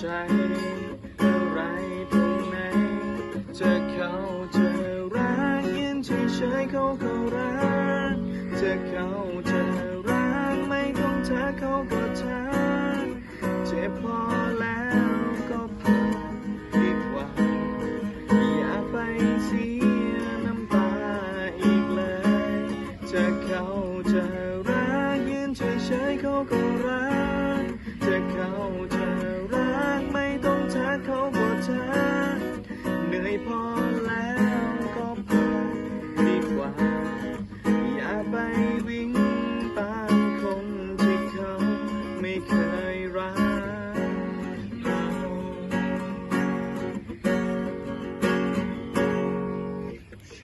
ใจอะไรตรงไหนจะเข้าจะรักยืนเฉยๆเขาก็รักจะเข้าจะรักไม่ต้องเธอเขาก็ทักเจ็บพอแล้วก็พอดีกว่าอย่าไปเสียน้ำตาอีกเลย จะเข้าจะรักยืนเฉยๆเขาก็รักจะเข้า พอแล้วก็พอดีกว่า อย่าไปวิ่งตามคนที่เขาไม่เคยรัก